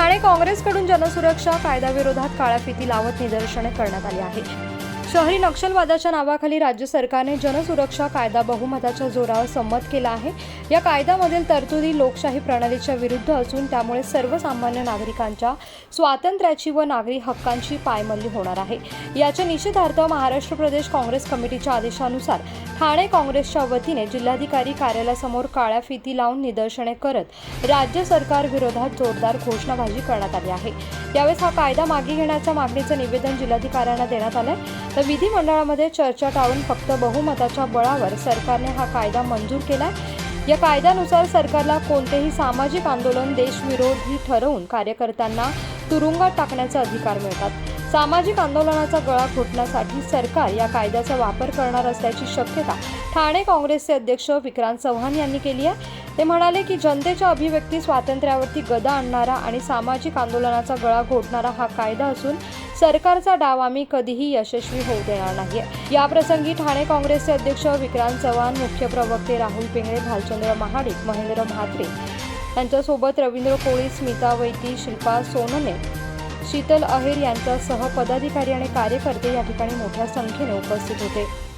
काँग्रेसकडून जनसुरक्षा कायद्याविरोधात काळ्या फिती लावत निदर्शने करण्यात आली आहे शहरी नक्षलवादाच्या नावाखाली राज्य सरकारने जनसुरक्षा कायदा बहुमताच्या जोरावर संमत केला आहे. या कायद्यामधील तरतुदी लोकशाही प्रणालीच्या विरुद्ध असून त्यामुळे सर्वसामान्य नागरिकांच्या स्वातंत्र्याची व नागरी हक्कांची पायमल्ली होणार आहे. याच्या निषेधार्थ महाराष्ट्र प्रदेश काँग्रेस कमिटीच्या आदेशानुसार ठाणे काँग्रेसच्या वतीने जिल्हाधिकारी कार्यालयासमोर काळ्या फिती लावून निदर्शने करत राज्य सरकार विरोधात जोरदार घोषणाबाजी करण्यात आली आहे. यावेळेस हा कायदा मागे घेण्याच्या मागणीचं निवेदन जिल्हाधिकाऱ्यांना देण्यात आलं तर विधिमंडळामध्ये चर्चा टाळून फक्त बहुमताच्या बळावर सरकारने हा कायदा मंजूर केला या कायद्यानुसार सरकारला कोणतेही सामाजिक आंदोलन देशविरोधी ठरवून कार्यकर्त्यांना तुरुंगात टाकण्याचे अधिकार मिळतात. सामाजिक आंदोलनाचा गळा घोटण्यासाठी सरकार या कायद्याचा वापर करणार असल्याची शक्यता ठाणे काँग्रेसचे अध्यक्ष विक्रांत चव्हाण यांनी केली आहे. ते म्हणाले की जनतेच्या अभिव्यक्ती स्वातंत्र्यावरती गदा आणणारा आणि सामाजिक आंदोलनाचा गळा घोटणारा हा कायदा असून सरकारचा डाव आम्ही कधीही यशस्वी होऊ देणार नाही या प्रसंगी ठाणे काँग्रेसचे अध्यक्ष विक्रांत चव्हाण मुख्य प्रवक्ते राहुल पिंगळे भालचंद्र महाडिक महेंद्र म्हात्रे. यांच्यासोबत रवींद्र कोळी स्मिता वैती शिल्पा सोनने शीतल अहेर यांच्यासह पदाधिकारी आणि कार्यकर्ते या ठिकाणी मोठ्या संख्येने उपस्थित होते.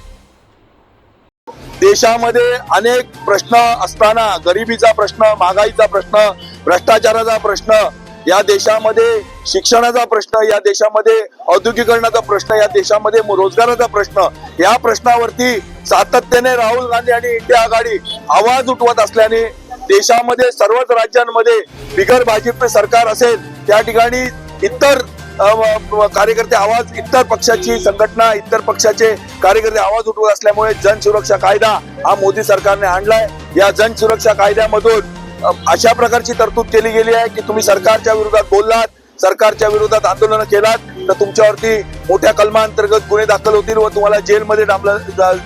देशामध्ये अनेक प्रश्न असताना गरिबीचा प्रश्न महागाईचा प्रश्न भ्रष्टाचाराचा प्रश्न या देशामध्ये शिक्षणाचा प्रश्न या देशामध्ये औद्योगिकरणाचा प्रश्न या देशामध्ये रोजगाराचा प्रश्न या प्रश्नावरती सातत्याने राहुल गांधी आणि इंडिया आघाडी आवाज उठवत असल्याने देशामध्ये सर्वच राज्यांमध्ये बिगर भाजप सरकार असेल त्या ठिकाणी इतर कार्यकर्ते आवाज इतर पक्षाची संघटना इतर पक्षाचे कार्यकर्ते आवाज उठवत असल्यामुळे जनसुरक्षा कायदा हा मोदी सरकारने आणलाय. या जनसुरक्षा कायद्यामधून अशा प्रकारची तरतूद केली गेली आहे की तुम्ही सरकारच्या विरोधात बोललात सरकारच्या विरोधात आंदोलन केलात तर तुमच्यावरती मोठ्या कलमांतर्गत गुन्हे दाखल होतील व तुम्हाला जेलमध्ये डांबलं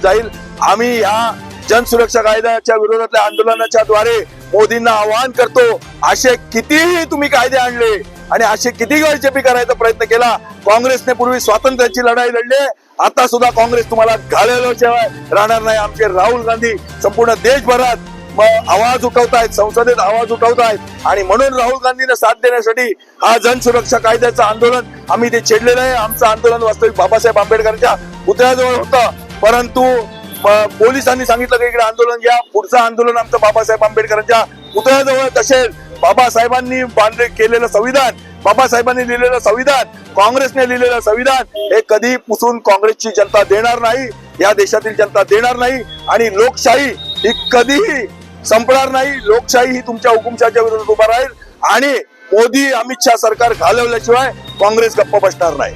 जाईल. आम्ही ह्या जनसुरक्षा कायद्याच्या विरोधातल्या आंदोलनाच्या द्वारे मोदींना आवाहन करतो असे कितीही तुम्ही कायदे आणले आणि असे किती गळचेपी करायचा प्रयत्न केला काँग्रेसने पूर्वी स्वातंत्र्याची लढाई लढली आता सुद्धा काँग्रेस तुम्हाला घालेल्याशिवाय राहणार नाही. आमचे राहुल गांधी संपूर्ण देशभरात आवाज उठवतायत संसदेत आवाज उठवतायत. आणि म्हणून राहुल गांधींना साथ देण्यासाठी हा जनसुरक्षा कायद्याचं आंदोलन आम्ही ते छेडलेलं आहे. आमचं आंदोलन वास्तविक बाबासाहेब आंबेडकरांच्या पुतळ्याजवळ होतं. परंतु पोलिसांनी सांगितलं की इकडे आंदोलन घ्या पुढचं आंदोलन आमचं बाबासाहेब आंबेडकरांच्या पुतळ्याजवळ असेल बाबासाहेबांनी बांधले केलेलं संविधान बाबासाहेबांनी लिहिलेलं संविधान काँग्रेसने लिहिलेलं संविधान हे कधी पुसून काँग्रेसची जनता देणार नाही या देशातील जनता देणार नाही आणि लोकशाही ही कधीही संपणार नाही. लोकशाही ही तुमच्या हुकुमशाच्या विरोधात उभा राहील आणि मोदी अमित शहा सरकार घालवल्याशिवाय काँग्रेस गप्प बसणार नाही.